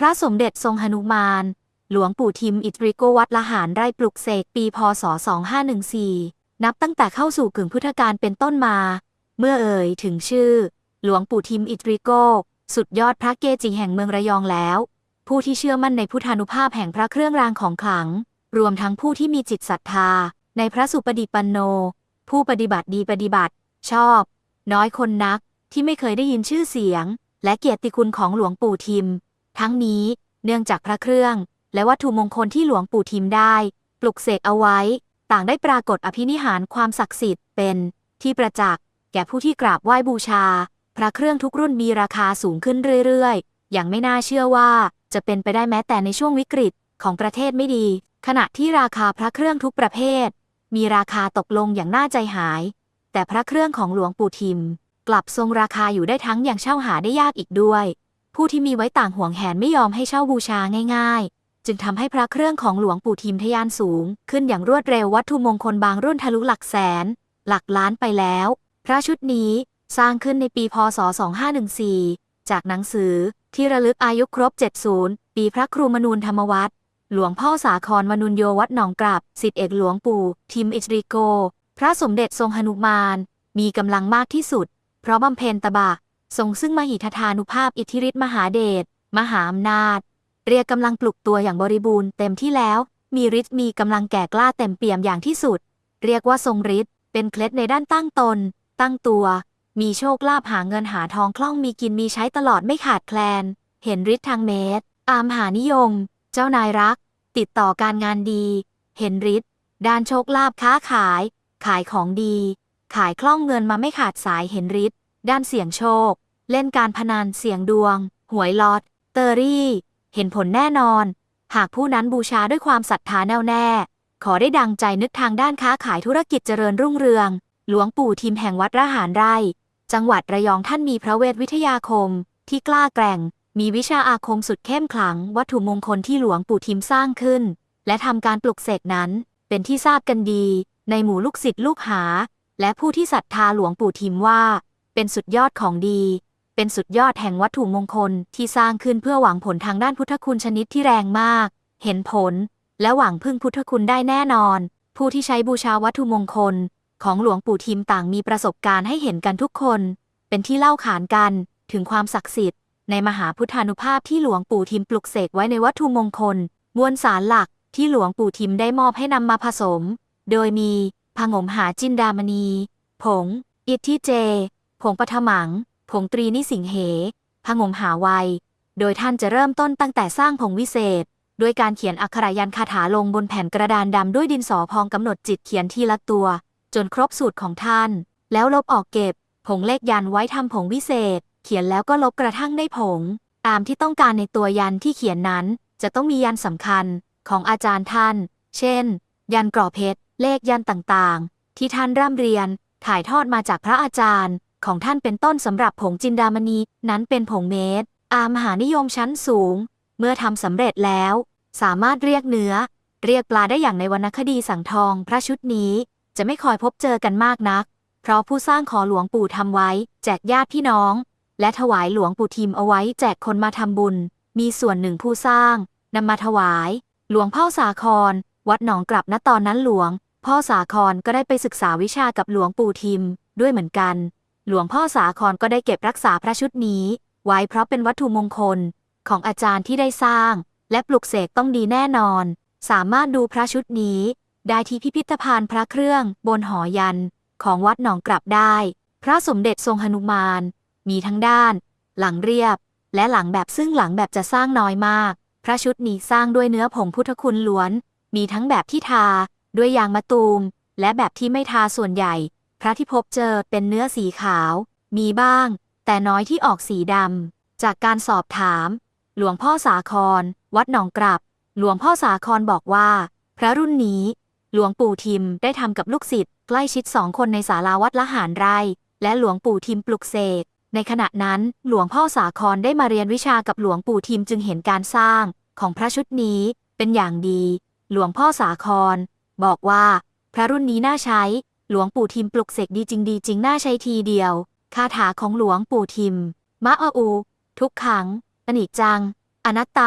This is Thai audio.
พระสมเด็จทรงหนุมาน หลวงปู่ทิมอิตริโกวัดละหารไร่ปลุกเสกปีพศ 2514 นับตั้งแต่เข้าสู่กึ่งพุทธกาลเป็นต้นมา เมื่อเอ่ยถึงชื่อ หลวงปู่ทิมอิตริโก สุดยอดพระเกจิแห่งเมืองระยองแล้ว ผู้ที่เชื่อมั่นในพุทธานุภาพแห่งพระเครื่องรางของขลัง รวมทั้งผู้ที่มีจิตศรัทธา ในพระสุปฏิปันโน ผู้ปฏิบัติดีปฏิบัติ ชอบ น้อยคนนักที่ไม่เคยได้ยินชื่อเสียง และเกียรติคุณของหลวงปู่ทิม ทั้งนี้เนื่องจากพระเครื่อง และวัตถุมงคลที่หลวงปู่ทิมได้ ปลุกเสกเอาไว้ ต่างได้ปรากฏอภินิหารความศักดิ์สิทธิ์เป็น ที่ประจักษ์แก่ผู้ที่กราบไหว้บูชา พระเครื่องทุกรุ่นมีราคาสูงขึ้นเรื่อยๆ อย่างไม่น่าเชื่อว่าจะเป็นไปได้แม้แต่ในช่วงวิกฤตของประเทศไม่ดี ขณะที่ราคาพระเครื่องทุกประเภท มีราคาตกลงอย่างน่าใจหาย แต่พระเครื่องของหลวงปู่ทิม กลับทรงราคาอยู่ได้ทั้งอย่างเช่าหาได้ยากอีกด้วย ผู้ที่มีไว้ต่างห่วงแหนไม่ยอมให้เช่าบูชาง่าย ๆ จึงทำให้พระเครื่องของหลวงปู่ทิมทะยานสูง ขึ้นอย่างรวดเร็ววัตถุมงคลบางรุ่นทะลุหลักแสน หลักล้านไปแล้ว พระชุดนี้สร้างขึ้นในปีพศ 2514 จากหนังสือที่ระลึกอายุครบ 70 ปีพระครูมนูนธรรมวัตรหลวงพ่อสาครมนุนโยวัดหนองกลับสิทธิเอกหลวงปู่ทิมอิจริโก พระสมเด็จทรงหนุมาน มีกำลังมากที่สุด เพราะบำเพ็ญตบะ ทรงซึ่งมหิทธานุภาพอิทธิฤทธิมหาเดช มหาอำนาจ เรียกกำลังปลุกตัวอย่างบริบูรณ์เต็มที่แล้ว มีฤทธิ์มีกำลังแก่กล้าเต็มเปี่ยมอย่างที่สุด เรียกว่าทรงฤทธิ์เป็นเคล็ดในด้านตั้งตน ตั้งตัว มีโชคลาภหาเงินหาทองคล่องมีกินมีใช้ตลอดไม่ขาดแคลน เห็นฤทธิ์ทางเมตร อามหานิยม เจ้านายรัก ติดต่อการงานดี เห็นฤทธิ์ด้านโชคลาภค้าขาย ขายของดี ขายคล่องเงินมาไม่ขาดสายเห็นฤทธิ์ ด้านเสี่ยงโชค เล่นการพนันเสี่ยงดวง หวยลอตเตอรี่ เห็นผลแน่นอน หากผู้นั้นบูชาด้วยความศรัทธาแน่วแน่ ขอได้ดังใจนึกทางด้านค้าขายธุรกิจเจริญรุ่งเรือง หลวงปู่ทิมแห่งวัดระหารไร่ จังหวัดระยองท่านมีพระเวทวิทยาคม ที่กล้าแกร่ง มีวิชาอาคมสุดเข้มขลัง วัตถุมงคลที่หลวงปู่ทิมสร้างขึ้น และทำการปลุกเสกนั้น เป็นที่ทราบกันดี ในหมู่ลูกศิษย์ลูกหา และผู้ที่ศรัทธาหลวงปู่ทิมว่า เป็นสุดยอดของดี เป็นสุดยอดแห่งวัตถุมงคลที่สร้างขึ้นเพื่อหวังผลทางด้านพุทธคุณชนิดที่แรงมาก เห็นผล และหวังพึ่งพุทธคุณได้แน่นอน ผู้ที่ใช้บูชาวัตถุมงคล ของหลวงปู่ทิมต่างมีประสบการณ์ให้เห็นกันทุกคน เป็นที่เล่าขานกันถึงความศักดิ์สิทธิ์ในมหาพุทธานุภาพที่หลวงปู่ทิมปลุกเสกไว้ในวัตถุมงคลมวลสารหลักที่หลวงปู่ทิมได้มอบให้นำมาผสม โดยมีผงมหาจินดามณี ผง อิทธิเจ ผงปฐมัง ผงตรีนิสิงเหผงมหาวัย โดยท่านจะเริ่มต้นตั้งแต่สร้างผงวิเศษ ด้วยการเขียนอักขรายันคาถาลงบนแผ่นกระดานดำด้วยดินสอพองกำหนดจิตเขียนทีละตัว จนครบสูตรของท่าน แล้วลบออกเก็บ ผงเลขยันไว้ทำผงวิเศษ เขียนแล้วก็ลบกระทั่งได้ผง ตามที่ต้องการในตัวยันที่เขียนนั้น จะต้องมียันสำคัญของอาจารย์ท่าน เช่น ยันกรอบเพชร เลขยันต่างๆ ที่ท่านร่ำเรียน ถ่ายทอดมาจากพระอาจารย์ ของท่านเป็นต้นสำหรับผงจินดามณีนั้นเป็นผงเมตร อามหานิยมชั้นสูง เมื่อทำสำเร็จแล้ว สามารถเรียกเนื้อ เรียกปลาได้อย่างในวรรณคดีสังทองพระชุดนี้ จะไม่คอยพบเจอกันมากนัก เพราะผู้สร้างขอหลวงปู่ทำไว้ แจกญาติพี่น้อง และถวายหลวงปู่ทิมเอาไว้แจกคนมาทำบุญ มีส่วนหนึ่งผู้สร้างนำมาถวาย หลวงพ่อสาคร วัดหนองกลับณตอนนั้นหลวง พ่อสาครก็ได้ไปศึกษาวิชากับหลวงปู่ทิมด้วยเหมือนกัน หลวงพ่อสาครก็ได้เก็บรักษาพระชุดนี้ ไว้เพราะเป็นวัตถุมงคลของอาจารย์ที่ได้สร้าง และปลุกเสกต้องดีแน่นอน สามารถดูพระชุดนี้ ได้ที่พิพิธภัณฑ์พระเครื่องบนหอยัน ของวัดหนองกลับได้ พระสมเด็จทรงหนุมาน มีทั้งด้าน หลังเรียบ และหลังแบบซึ่งหลังแบบจะสร้างน้อยมาก พระชุดนี้สร้างด้วยเนื้อผงพุทธคุณล้วน มีทั้งแบบที่ทา ด้วยยางมะตูม และแบบที่ไม่ทาส่วนใหญ่ พระที่พบเจอเป็นเนื้อสีขาว มีบ้าง แต่น้อยที่ออกสีดำ จากการสอบถาม หลวงพ่อสาคร วัดหนองกลับ หลวงพ่อสาครบอกว่า พระรุ่นนี้ หลวงปู่ทิมได้ทำกับลูกศิษย์ใกล้ชิดสองคนในศาลาวัดละหารไร่ และหลวงปู่ทิมปลุกเสกในขณะนั้นหลวงพ่อสาครได้มาเรียนวิชากับหลวงปู่ทิมจึงเห็นการสร้างของพระชุดนี้เป็นอย่างดี หลวงพ่อสาคร บอกว่า พระรุ่นนี้น่าใช้ หลวงปู่ทิมปลุกเสกดีจริงดีจริงน่าใช้ทีเดียว คาถาของหลวงปู่ทิม มะออู ทุกขังอนิจจัง อนัตตา